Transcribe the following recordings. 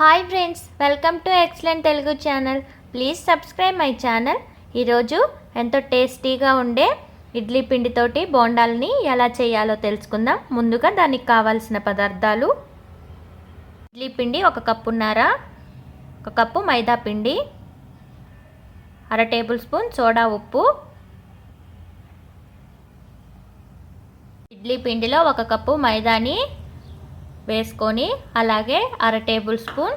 Hi friends welcome to excellent Telugu channel. Please subscribe my channel. ఈరోజు ఎంతో టేస్టీగా ఉండే ఇడ్లీ పిండితోటి బోండాలని ఎలా చేయాలో తెలుసుకుందాం. ముందుగా దానికి కావాల్సిన పదార్థాలు. ఇడ్లీ పిండి ఒక కప్పున్నర ఒక కప్పు మైదా పిండి అర టేబుల్ స్పూన్ సోడా ఉప్పు. ఇడ్లీ పిండిలో ఒక కప్పు మైదాని వేసుకొని అలాగే అర టేబుల్ స్పూన్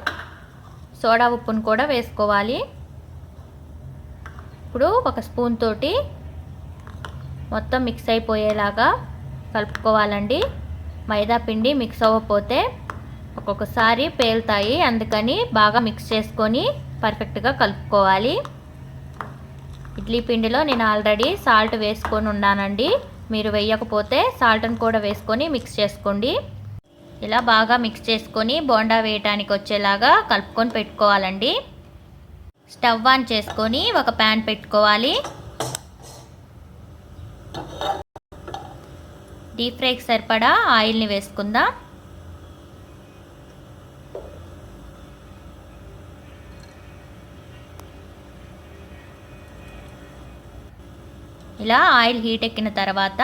సోడా ఉప్పును కూడా వేసుకోవాలి. ఇప్పుడు ఒక స్పూన్ తోటి మొత్తం మిక్స్ అయిపోయేలాగా కలుపుకోవాలండి. మైదా పిండి మిక్స్ అవ్వకపోతే ఒక్కొక్కసారి పేలుతాయి. అందుకని బాగా మిక్స్ చేసుకొని పర్ఫెక్ట్గా కలుపుకోవాలి. ఇడ్లీ పిండిలో నేను ఆల్రెడీ సాల్ట్ వేసుకొని ఉన్నానండి. మీరు వేయకపోతే సాల్ట్ని కూడా వేసుకొని మిక్స్ చేసుకోండి. ఇలా బాగా మిక్స్ చేసుకొని బోండా వేయటానికి వచ్చేలాగా కలుపుకొని పెట్టుకోవాలండి. స్టవ్ ఆన్ చేసుకొని ఒక ప్యాన్ పెట్టుకోవాలి. డీప్ ఫ్రైకి సరిపడా ఆయిల్ని వేసుకుందాం. ఇలా ఆయిల్ హీట్ ఎక్కిన తర్వాత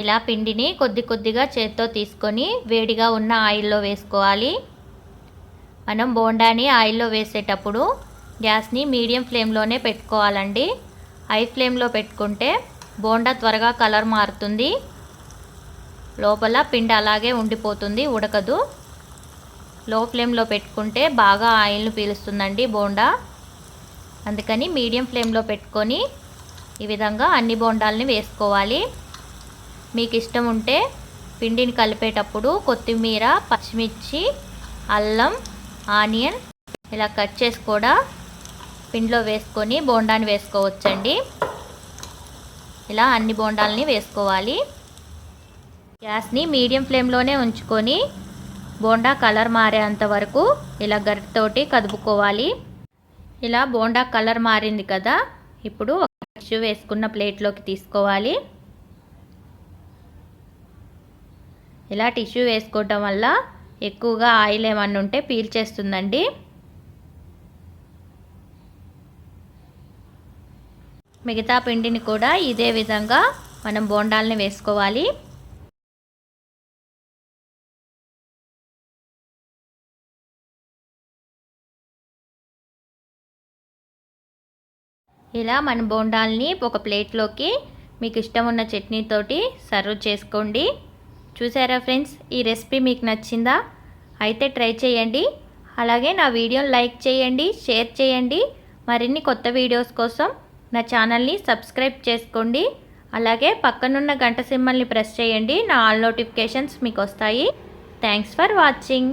ఇలా పిండిని కొద్ది కొద్దిగా చేత్తో తీసుకొని వేడిగా ఉన్న ఆయిల్లో వేసుకోవాలి. మనం బోండాని ఆయిల్లో వేసేటప్పుడు గ్యాస్ని మీడియం ఫ్లేమ్లోనే పెట్టుకోవాలండి. హై ఫ్లేమ్లో పెట్టుకుంటే బోండా త్వరగా కలర్ మారుతుంది. లోపల పిండి అలాగే ఉండిపోతుంది ఉడకదు. లో ఫ్లేమ్లో పెట్టుకుంటే బాగా ఆయిల్ను పీలుస్తుందండి బోండా. అందుకని మీడియం ఫ్లేమ్లో పెట్టుకొని ఈ విధంగా అన్ని బోండాలని వేసుకోవాలి. మీకు ఇష్టం ఉంటే పిండిని కలిపేటప్పుడు కొత్తిమీర పచ్చిమిర్చి అల్లం ఆనియన్ ఇలా కట్ చేసి కూడా పిండిలో వేసుకొని బోండాని వేసుకోవచ్చండి. ఇలా అన్ని బోండాలని వేసుకోవాలి. గ్యాస్ని మీడియం ఫ్లేమ్లోనే ఉంచుకొని బోండా కలర్ మారేంత వరకు ఇలా గరిటతోటి కదుపుకోవాలి. ఇలా బోండా కలర్ మారింది కదా ఇప్పుడు ఒక వేసుకున్న ప్లేట్లోకి తీసుకోవాలి. ఇలా టిష్యూ వేసుకోవటం వల్ల ఎక్కువగా ఆయిల్ ఏమన్నా ఉంటే పీల్చేస్తుందండి. మిగతా పిండిని కూడా ఇదే విధంగా మనం బోండాలని వేసుకోవాలి. ఇలా మన బోండాల్ని ఒక ప్లేట్లోకి మీకు ఇష్టం ఉన్న చట్నీతోటి సర్వ్ చేసుకోండి. చూసారా ఫ్రెండ్స్? ఈ రెసిపీ మీకు నచ్చిందా? అయితే ట్రై చేయండి. అలాగే నా వీడియోని లైక్ చేయండి షేర్ చేయండి. మరిన్ని కొత్త వీడియోస్ కోసం నా ఛానల్ని సబ్స్క్రైబ్ చేసుకోండి. అలాగే పక్కనున్న గంట సింబల్ని ప్రెస్ చేయండి. నా ఆల్ నోటిఫికేషన్స్ మీకు వస్తాయి. Thanks for watching.